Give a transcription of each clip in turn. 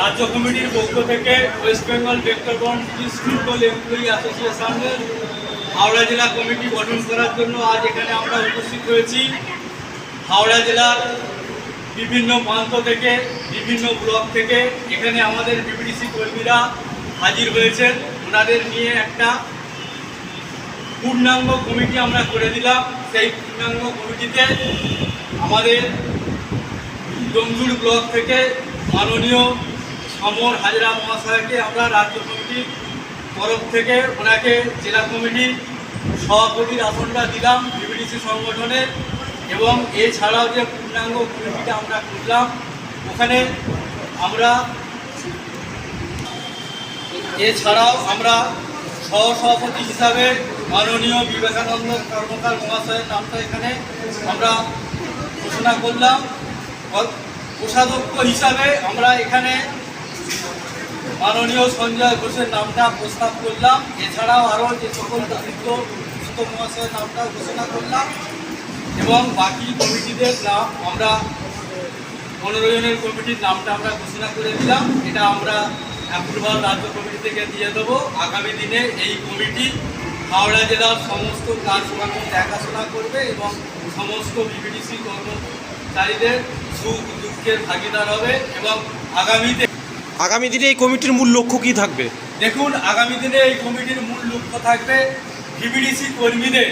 রাজ্য কমিটির পক্ষ থেকে ওয়েস্ট বেঙ্গল ডেক্টরগঞ্জ স্কুল এমপ্লয়ি অ্যাসোসিয়েশনের হাওড়া জেলা কমিটি গঠন করার জন্য আজ এখানে আমরা উপস্থিত হয়েছি। হাওড়া জেলার বিভিন্ন প্রান্ত থেকে, বিভিন্ন ব্লক থেকে এখানে আমাদের বিবিডিসি কর্মীরা হাজির হয়েছেন। ওনাদের নিয়ে একটা পূর্ণাঙ্গ কমিটি আমরা করে দিলাম। সেই পূর্ণাঙ্গ কমিটিতে আমাদের ডোমজুর ব্লক থেকে মাননীয় সমর হাজরা মহাশয়কে আমরা রাজ্য কমিটির তরফ থেকে ওনাকে জেলা কমিটির সভাপতির আসনটা দিলাম, বিবিডিসি সংগঠনের এবং এছাড়াও যে পূর্ণাঙ্গ কমিটিটা আমরা করলাম, ওখানে আমরা এছাড়াও আমরা সহসভাপতি হিসাবে মাননীয় বিবেকানন্দ কর্মকার মহাশয়ের নামটা এখানে আমরা ঘোষণা করলাম। কোষাধ্যক্ষ হিসাবে আমরা এখানে মাননীয় সঞ্জয় ঘোষের নামটা প্রস্তাব করলাম। এছাড়াও আরও যে সকল দায়িত্ব সুস্থ মহাশয়ের নামটা ঘোষণা করলাম এবং বাকি কমিটিদের নাম আমরা, পনেরো জনের কমিটির নামটা আমরা ঘোষণা করে দিলাম। এটা আমরা অ্যাপ্রুভাল রাজ্য কমিটি থেকে দিয়ে দেবো। আগামী দিনে এই কমিটি হাওড়া জেলার সমস্ত কাজকর্ম দেখাশোনা করবে এবং সমস্ত বিবিডিসি কর্মচারীদের সুখ দুঃখের ভাগিদার হবে এবং আগামীতে আগামী দিনে এই কমিটির মূল লক্ষ্য কি থাকবে? দেখুন, আগামী দিনে এই কমিটির মূল লক্ষ্য থাকবে ভিবিডিসি কর্মীদের,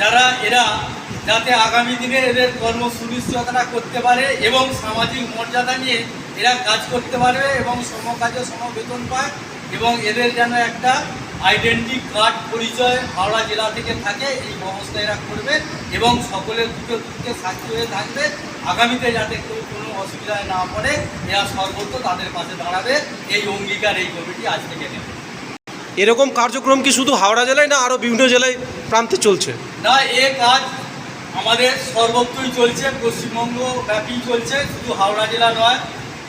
যারা এরা যাতে আগামী দিনে এদের কর্ম সুনিশ্চয়তা করতে পারে এবং সামাজিক মর্যাদা নিয়ে এরা কাজ করতে পারবে এবং সমকাজে সমবেতন পায় এবং এদের যেন একটা আইডেন্টি কার্ড পরিচয় হাওড়া জেলা থেকে থাকে এই ব্যবস্থা এরা করবে এবং সকলের দুঃখে দুঃখে সাক্ষী হয়ে থাকবে। আগামীতে যাতে কেউ কোনো অসুবিধায় না পড়ে এরা সর্বত্র তাদের পাশে দাঁড়াবে। এই অঙ্গীকার এই কমিটি আজ থেকে নেবে। এরকম কার্যক্রম কি শুধু হাওড়া জেলায় না আরও বিভিন্ন জেলায় প্রান্তে চলছে? না এ কাজ আমাদের সর্বত্রই চলছে পশ্চিমবঙ্গ ব্যাপী চলছে শুধু হাওড়া জেলা নয়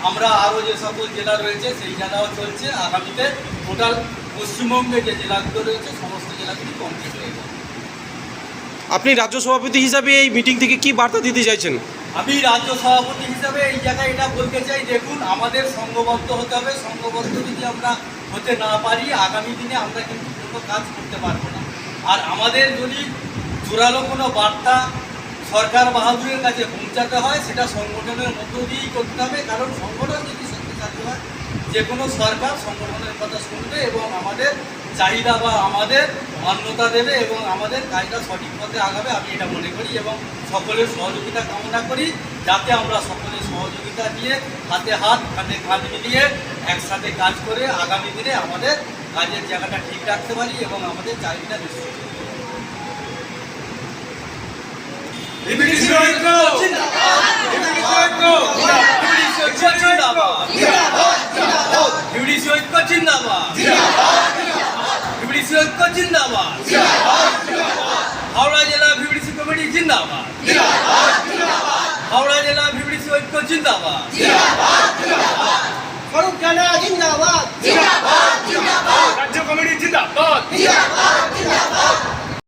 আমরা আরও যে সকল জেলা রয়েছে সেই জেলাও চলছে। আগামীতে টোটাল পশ্চিমবঙ্গে যে জেলাগুলো রয়েছে সমস্ত জেলাগুলি কমপ্লিট হয়ে যাবে আপনি রাজ্য সভাপতি হিসাবে এই মিটিং থেকে কি বার্তা দিতে চাইছেন? আমি রাজ্য সভাপতি হিসাবে এই জায়গায় এটা বলতে চাই দেখুন আমাদের সংঘবদ্ধ হতে হবে। সংঘবদ্ধ যদি আমরা হতে না পারি আগামী দিনে আমরা কিন্তু কোনো কাজ করতে পারব না। আর আমাদের যদি জোরালো কোনো বার্তা সরকার বাহাদুরের কাছে পৌঁছাতে হয় সেটা সংগঠনের মধ্য দিয়েই করতে হবে। কারণ সংগঠন যদি শক্তিশালী হয় যে কোনো সরকার সংগঠনের কথা শুনবে এবং আমাদের চাহিদা বা আমাদের মান্যতা দেবে এবং আমাদের কাজটা সঠিক পথে আগাবে আমি এটা মনে করি এবং সকলের সহযোগিতা কামনা করি যাতে আমরা সকলের সহযোগিতা দিয়ে হাতে হাত কাঁধে কাঁধ মিলিয়ে একসাথে কাজ করে আগামী দিনে আমাদের কাজের জায়গাটা ঠিক রাখতে পারি এবং আমাদের চাহিদা নিশ্চিত করতে পারি। জিন্দাবাদ। ভিবিডি ঐক্য জিন্দাবাদ। হাওড়া জেলা বিবিডিসি কমিটি জিন্দাবাদ। হাওড়া জেলা বিবিডিসি ঐক্য জিন্দাবাদ। ফারুক জানা জিন্দাবাদ। রাজ্য কমিটি জিন্দাবাদ।